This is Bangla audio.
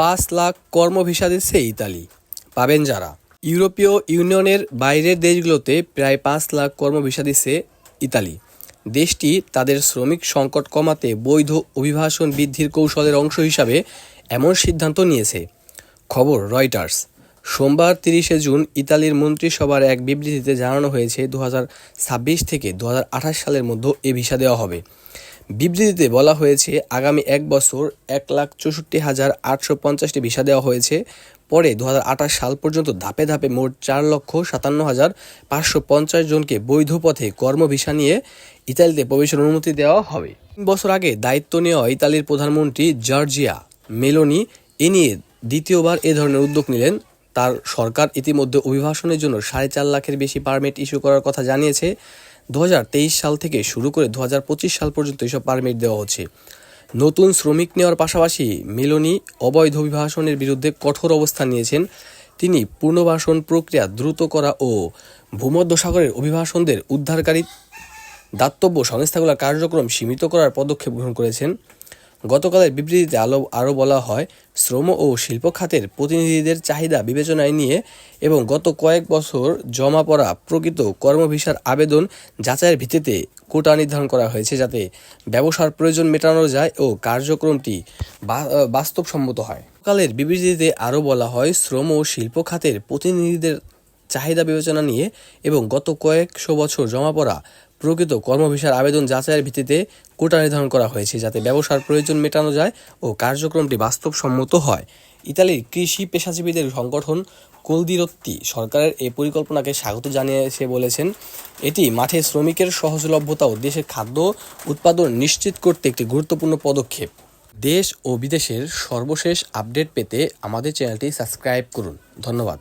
পাঁচ লাখ কর্মভিসা দিচ্ছে ইতালি। পাবেন যারা। ইউরোপীয় ইউনিয়নের বাইরের দেশগুলোতে প্রায় পাঁচ লাখ কর্মভিসা দিচ্ছে ইতালি। দেশটি তাদের শ্রমিক সংকট কমাতে বৈধ অভিবাসন বৃদ্ধির কৌশলের অংশ হিসাবে এমন সিদ্ধান্ত নিয়েছে। খবর রয়টার্স। সোমবার তিরিশে জুন ইতালির মন্ত্রিসভার এক বিবৃতিতে জানানো হয়েছে, দু হাজার ছাব্বিশ থেকে দু হাজার আঠাশ সালের মধ্যে এ ভিসা দেওয়া হবে। বিবৃতিতে বলা হয়েছে, আগামী এক বছর এক লাখ চৌষট্টি হাজার আটশো পঞ্চাশটি ভিসা দেওয়া হয়েছে। পরে দু হাজার আঠাশ সাল পর্যন্ত ধাপে ধাপে মোট চার লক্ষ সাতান্ন হাজার পাঁচশো পঞ্চাশ জনকে বৈধ পথে কর্ম ভিসা নিয়ে ইতালিতে প্রবেশের অনুমতি দেওয়া হবে। তিন বছর আগে দায়িত্ব নেওয়া ইতালির প্রধানমন্ত্রী জর্জিয়া মেলোনি এ নিয়ে দ্বিতীয়বার এ ধরনের উদ্যোগ নিলেন। তার সরকার ইতিমধ্যে অভিভাষণের জন্য সাড়ে চার লাখের বেশি পারমিট ইস্যু করার কথা জানিয়েছে। দু হাজার তেইশ সাল থেকে শুরু করে দু হাজার পঁচিশ সাল পর্যন্ত এসব পারমিট দেওয়া হচ্ছে। নতুন শ্রমিক নেওয়ার পাশাপাশি মিলনী অবৈধ অভিবাসনের বিরুদ্ধে কঠোর অবস্থান নিয়েছেন তিনি। পুনর্বাসন প্রক্রিয়া দ্রুত করা ও ভূমধ্যসাগরের অভিবাসনদের উদ্ধারকারী দাতব্য সংস্থাগুলোর কার্যক্রম সীমিত করার পদক্ষেপ গ্রহণ করেছেন। গতকালের বিবৃতিতে আলো, আরও বলা হয়, শ্রম ও শিল্প খাতের প্রতিনিধিদের চাহিদা বিবেচনায় নিয়ে এবং গত কয়েক বছর জমা পড়া প্রকৃত কর্মভিসার আবেদন যাচাইয়ের ভিত্তিতে কোটা নির্ধারণ করা হয়েছে যাতে ব্যবসার প্রয়োজন মেটানো যায় ও কার্যক্রমটি বাস্তবসম্মত হয়। কালের বিবৃতিতে আরও বলা হয়, শ্রম ও শিল্প খাতের প্রতিনিধিদের চাহিদা বিবেচনা নিয়ে এবং গত কয়েকশো বছর জমা পড়া প্রকৃত কর্মভিসার আবেদন যাচাইয়ের ভিত্তিতে কোটা নির্ধারণ করা হয়েছে যাতে ব্যবসার প্রয়োজন মেটানো যায় ও কার্যক্রমটি বাস্তবসম্মত হয়। ইতালির কৃষি পেশাজীবীদের সংগঠন কুলদিরত্তি সরকারের এই পরিকল্পনাকে স্বাগত জানিয়েছে বলেছেন। এটি মাঠে শ্রমিকের সহজলভ্যতা ও দেশের খাদ্য উৎপাদন নিশ্চিত করতে একটি গুরুত্বপূর্ণ পদক্ষেপ। দেশ ও বিদেশের সর্বশেষ আপডেট পেতে আমাদের চ্যানেলটি সাবস্ক্রাইব করুন। ধন্যবাদ।